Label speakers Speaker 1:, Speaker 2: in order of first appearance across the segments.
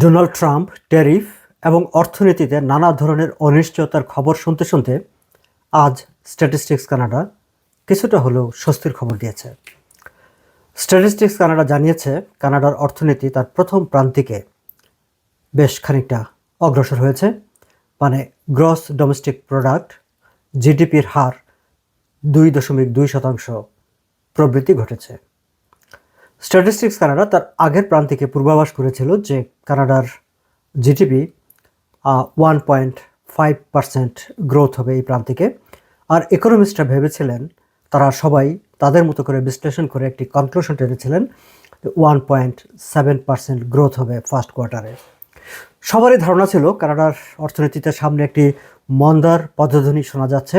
Speaker 1: Donald Trump tariff এবং অর্থনীতিতে নানা ধরনের অনিশ্চয়তার খবর শুনতে শুনতে আজ স্ট্যাটিস্টিক্স কানাডা কিছুটা হলেও স্বস্তির খবর দিয়েছে। স্ট্যাটিস্টিক্স কানাডা জানিয়েছে, কানাডার অর্থনীতি তার প্রথম প্রান্তিকে বেশ খানিকটা অগ্রসর হয়েছে। মানে গ্রস ডোমেস্টিক প্রোডাক্ট জিডিপির হার দুই দশমিক দুই শতাংশ প্রবৃদ্ধি ঘটেছে। স্ট্যাটিস্টিক্স কানাডা তার আগের প্রান্তিকে পূর্বাভাস করেছিল যে কানাডার GDP one point five percent growth হবে এই প্রান্তিকে আর ইকোনমিস্টরা ভেবেছিলেন, তারা সবাই তাদের মতো করে বিশ্লেষণ করে একটি conclusion টেনেছিলেন one point seven percent growth হবে ফার্স্ট কোয়ার্টারে সবারই ধারণা ছিল কানাডার অর্থনীতিতে সামনে একটি মন্দার পদধ্বনি শোনা যাচ্ছে।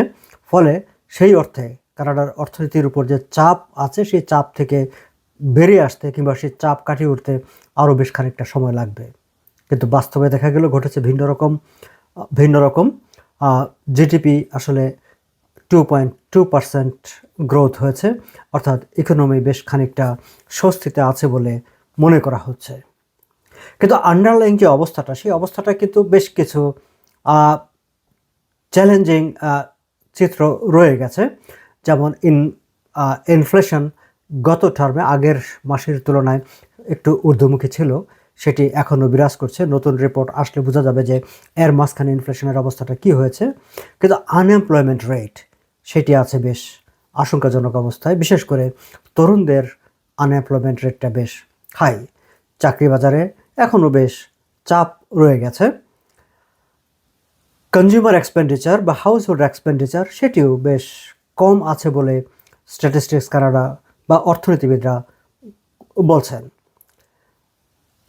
Speaker 1: ফলে সেই অর্থে কানাডার অর্থনীতির উপর যে চাপ আছে, সেই চাপ থেকে বেরিয়ে আসতে কিংবা সেই চাপ কাটিয়ে উঠতে আরও বেশ খানিকটা সময় লাগবে। কিন্তু বাস্তবে দেখা গেল ঘটেছে ভিন্ন রকম ভিন্ন রকম। জিডিপি আসলে two point two percent growth হয়েছে, অর্থাৎ ইকোনমি বেশ খানিকটা স্বস্তিতে আছে বলে মনে করা হচ্ছে। কিন্তু আন্ডারলাইন যে অবস্থাটা, সেই অবস্থাটা কিন্তু বেশ কিছু চ্যালেঞ্জিং চিত্র রয়ে গেছে। যেমন ইন ইনফ্লেশন গত টার্মে আগের মাসের তুলনায় একটু ঊর্ধ্বমুখী ছিল, সেটি এখনও বিরাজ করছে। নতুন রিপোর্ট আসলে বোঝা যাবে যে এর মাঝখানে ইনফ্লেশনের অবস্থাটা কি হয়েছে। কিন্তু আনএমপ্লয়মেন্ট রেট সেটি আছে বেশ আশঙ্কাজনক অবস্থায়। বিশেষ করে তরুণদের আনএমপ্লয়মেন্ট রেটটা বেশ হাই চাকরি বাজারে এখনও বেশ চাপ রয়ে গেছে। কনজিউমার এক্সপেন্ডিচার বা হাউস হোল্ড এক্সপেন্ডিচার সেটিও বেশ কম আছে বলে স্ট্যাটিস্টিক্স কানাডা বা অর্থনীতিবিদরা বলছেন।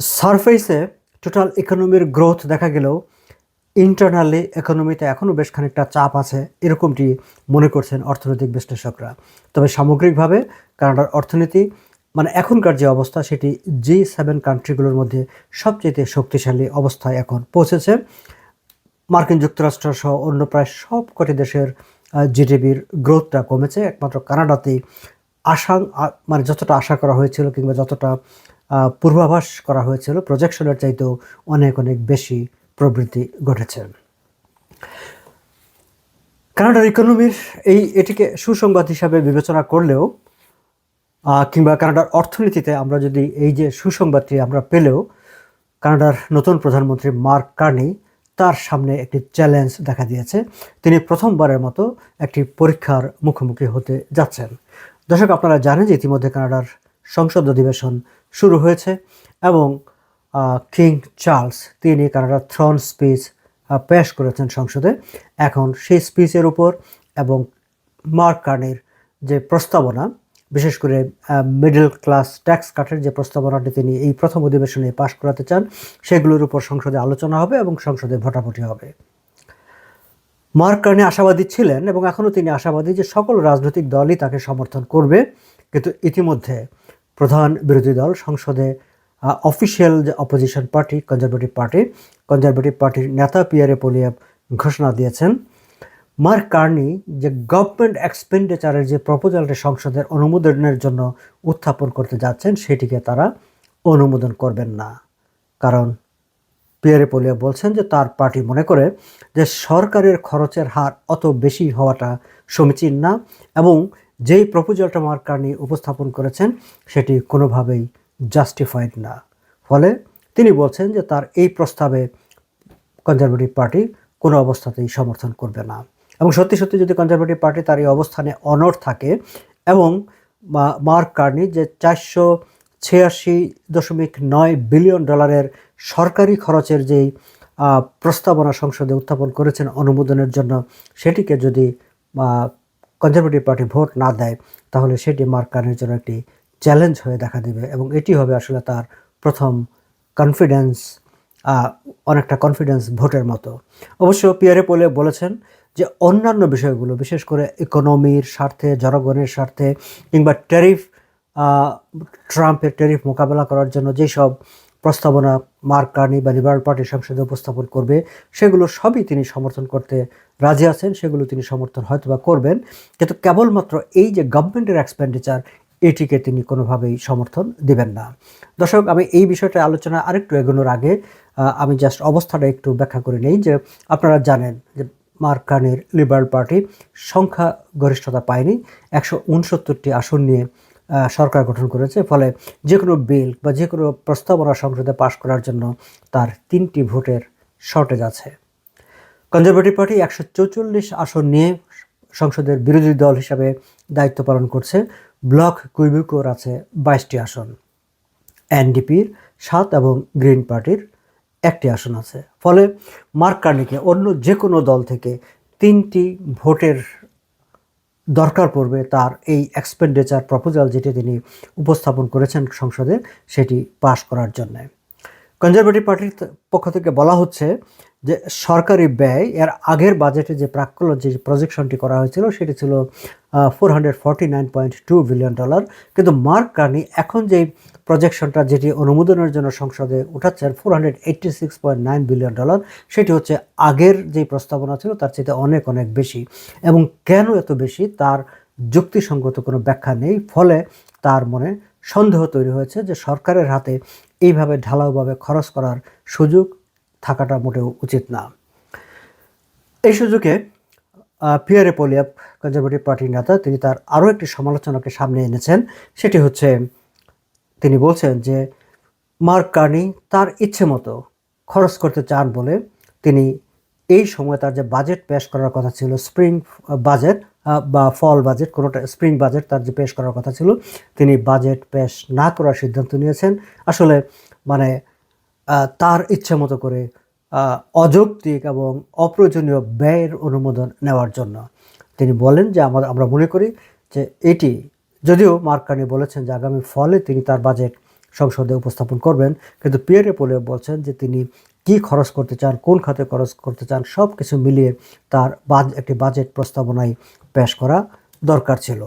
Speaker 1: সারফেসে টোটাল ইকোনমির গ্রোথ দেখা গেলেও ইন্টারনালি ইকোনমিতে এখনও বেশ খানিকটা চাপ আছে এরকমটি মনে করছেন অর্থনৈতিক বিশ্লেষকরা। তবে সামগ্রিকভাবে কানাডার অর্থনীতি মানে এখনকার যে অবস্থা সেটি জি সেভেন কান্ট্রিগুলোর মধ্যে সবচেয়ে শক্তিশালী অবস্থায় এখন পৌঁছেছে। মার্কিন যুক্তরাষ্ট্র সহ অন্য প্রায় সব কটি দেশের জিডিপির গ্রোথটা কমেছে। একমাত্র কানাডাতেই আশা মানে যতটা আশা করা হয়েছিল কিংবা যতটা পূর্বাভাস করা হয়েছিল প্রজেকশনের চাইতেও অনেক অনেক বেশি প্রবৃদ্ধি ঘটেছে। কানাডার ইকোনমির এই, এটিকে সুসংবাদ হিসাবে বিবেচনা করলেও কিংবা কানাডার অর্থনীতিতে আমরা যদি এই যে সুসংবাদটি আমরা পেলেও কানাডার নতুন প্রধানমন্ত্রী মার্ক কার্নি তার সামনে একটি চ্যালেঞ্জ দেখা দিয়েছে। তিনি প্রথমবারের মতো একটি পরীক্ষার মুখোমুখি হতে যাচ্ছেন। দর্শক, আপনারা জানেন যে ইতিমধ্যে কানাডার সংসদ অধিবেশন শুরু হয়েছে এবং কিং চার্লস তিনি কানাডার থ্রন স্পিচ পেশ করেছেন সংসদে। এখন সেই স্পিচের উপর এবং মার্ক কার্নির যে প্রস্তাবনা, বিশেষ করে মিডল ক্লাস ট্যাক্স কাটের যে প্রস্তাবনাটি তিনি এই প্রথম অধিবেশনে পাশ করাতে চান, সেগুলোর উপর সংসদে আলোচনা হবে এবং সংসদে ভোটাভুটি হবে। মার্ক কার্নি আশাবাদী ছিলেন এবং এখনও তিনি আশাবাদী যে সকল রাজনৈতিক দলই তাকে সমর্থন করবে। কিন্তু ইতিমধ্যে প্রধান বিরোধী দল সংসদে অফিসিয়াল যে opposition party, conservative party, conservative পার্টির নেতা পিয়ারে পোলিয়াব ঘোষণা দিয়েছেন। মার্ক কার্নি যে গভর্নমেন্ট এক্সপেন্ডিচারের যে প্রপোজালটি সংসদের অনুমোদনের জন্য উত্থাপন করতে যাচ্ছেন, সেটিকে তারা অনুমোদন করবেন না। কারণ পিয়ারে পোলিয়া বলছেন যে তার পার্টি মনে করে যে সরকারের খরচের হার অত বেশি হওয়াটা সমীচীন না এবং যেই প্রপোজালটা মার্ক কার্নি উপস্থাপন করেছেন সেটি কোনোভাবেই জাস্টিফাইড না। ফলে তিনি বলছেন যে তার এই প্রস্তাবে কনজারভেটিভ পার্টি কোনো অবস্থাতেই সমর্থন করবে না। এবং সত্যি সত্যি যদি কনজারভেটিভ পার্টি তার এই অবস্থানে অনড় থাকে এবং মার্ক কার্নি যে চারশো ছিয়াশি দশমিক নয় বিলিয়ন ডলারের সরকারি খরচের যেই প্রস্তাবনা সংসদে উত্থাপন করেছেন অনুমোদনের জন্য, সেটিকে যদি কনজারভেটিভ পার্টি ভোট না দেয়, তাহলে সেটি মার্ক কার্নির জন্য একটি চ্যালেঞ্জ হয়ে দেখা দেবে এবং এটি হবে আসলে তার প্রথম কনফিডেন্স অনেকটা কনফিডেন্স ভোটের মতো। অবশ্য পিয়ারে পোলে বলেছেন যে অন্যান্য বিষয়গুলো, বিশেষ করে ইকোনমির স্বার্থে, জনগণের স্বার্থে কিংবা ট্যারিফ ট্রাম্পের ট্যারিফ মোকাবেলা করার জন্য যেসব প্রস্তাবনা মার্ক কার্নি বা লিবারাল পার্টির সংসদে উপস্থাপন করবে, সেগুলো সবই তিনি সমর্থন করতে রাজি আছেন, সেগুলো তিনি সমর্থন হয়তো বা করবেন। কিন্তু কেবলমাত্র এই যে গভর্নমেন্টের এক্সপেন্ডিচার এটিকে তিনি কোনোভাবেই সমর্থন দিবেন না। দর্শক, আমি এই বিষয়টা আলোচনা আরেকটু এগোনোর আগে আমি জাস্ট অবস্থাটা একটু ব্যাখ্যা করে নেই যে আপনারা জানেন যে মার্কানের লিবারাল পার্টি সংখ্যা গরিষ্ঠতা পায়নি, একশো উনসত্তরটি আসন নিয়ে সরকার গঠন করেছে। ফলে যে কোনো বিল বা যে কোনো প্রস্তাবনা সংসদে পাশ করার জন্য তার তিনটি ভোটের শর্টেজ আছে। কনজারভেটিভ পার্টি একশো চৌচল্লিশ আসন নিয়ে সংসদের বিরোধী দল হিসাবে দায়িত্ব পালন করছে। ব্লক কুইবিকোর আছে বাইশটি আসন। এনডিপির সাত এবং গ্রিন পার্টির একটি আসন আছে। ফলে মার্ক কার্নিকে অন্য যে কোনো দল থেকে তিনটি ভোটের দরকার পড়বে তার এই এক্সপেন্ডিচার প্রপোজাল যেটি তিনি উপস্থাপন করেছেন সংসদে, সেটি পাশ করার জন্য। কনজারভেটিভ পার্টির পক্ষ থেকে বলা হচ্ছে যে সরকারি ব্যয়, এর আগের বাজেটে যে প্রাক্কলন যে প্রজেকশনটি করা হয়েছিল, সেটি ছিল four hundred nine point two billion dollar কিন্তু মার্ক কার্নি এখন যে প্রজেকশনটা যেটি অনুমোদনের জন্য সংসদে উঠাচ্ছেন four hundred eighty six point nine billion dollar সেটি হচ্ছে আগের যে প্রস্তাবনা ছিল, তার চেয়ে অনেক অনেক বেশি। এবং কেন এত বেশি, তার যুক্তিসঙ্গত কোনো ব্যাখ্যা নেই, ফলে তার মনে সন্দেহ তৈরি হয়েছে যে সরকারের হাতে এইভাবে ঢালাওভাবে খরচ করার সুযোগ থাকাটা মোটেও উচিত না। এই সুযোগে পিয়ারে পোলিয়াপ কনজারভেটিভ পার্টির নেতা তিনি তার আরও একটি সমালোচনাকে সামনে এনেছেন। সেটি হচ্ছে, তিনি বলছেন যে, মার্ক কার্নি তার ইচ্ছে মতো খরচ করতে চান বলে তিনি এই সময় তার যে বাজেট পেশ করার কথা ছিল, স্প্রিং বাজেট বা ফল বাজেট, কোনোটা স্প্রিং বাজেট তার যে পেশ করার কথা ছিল, তিনি বাজেট পেশ না করার সিদ্ধান্ত নিয়েছেন। আসলে মানে তার ইচ্ছে মতো করে অযৌক্তিক এবং অপ্রয়োজনীয় ব্যয়ের অনুমোদন নেওয়ার জন্য। তিনি বলেন যে আমরা আমরা মনে করি যে এটি, যদিও মার্কানি বলেছেন যে আগামী ফলে তিনি তার বাজেট সংসদে উপস্থাপন করবেন, কিন্তু পিয়ারে পোলে বলছেন যে তিনি কি খরচ করতে চান, কোন খাতে খরচ করতে চান সব কিছু মিলিয়ে তার বাজ, একটি বাজেট প্রস্তাবনায় পেশ করা দরকার ছিল।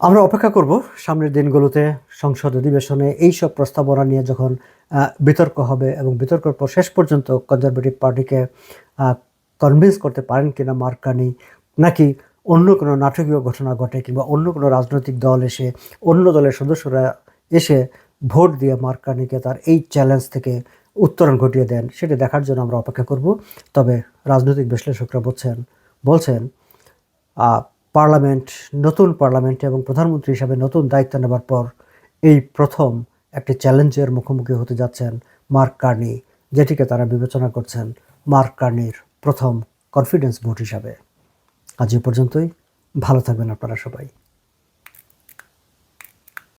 Speaker 1: আমরা অপেক্ষা করব সামনের দিনগুলোতে সংসদ অধিবেশনে এই সব প্রস্তাবনা নিয়ে যখন বিতর্ক হবে এবং বিতর্কের পর শেষ পর্যন্ত কনজারভেটিভ পার্টিকে কনভিন্স করতে পারেন কিনা মার্কানি নাকি অন্য কোনো নাটকীয় ঘটনা ঘটে কিংবা অন্য কোনো রাজনৈতিক দল এসে, অন্য দলের সদস্যরা এসে ভোট দিয়ে মার্কানিকে তার এই চ্যালেঞ্জ থেকে উত্তরণ ঘটিয়ে দেন, সেটা দেখার জন্য আমরা অপেক্ষা করব। তবে রাজনৈতিক বিশ্লেষকরা বলছেন বলছেন পার্লামেন্ট, নতুন পার্লামেন্ট এবং প্রধানমন্ত্রী হিসাবে নতুন দায়িত্ব নেবার পর এই প্রথম একটি চ্যালেঞ্জের মুখোমুখি হতে যাচ্ছেন মার্ক কার্নি, যেটিকে তারা বিবেচনা করছেন মার্ক কার্নির প্রথম কনফিডেন্স ভোট হিসাবে। আজ এ পর্যন্তই। ভালো থাকবেন আপনারা সবাই।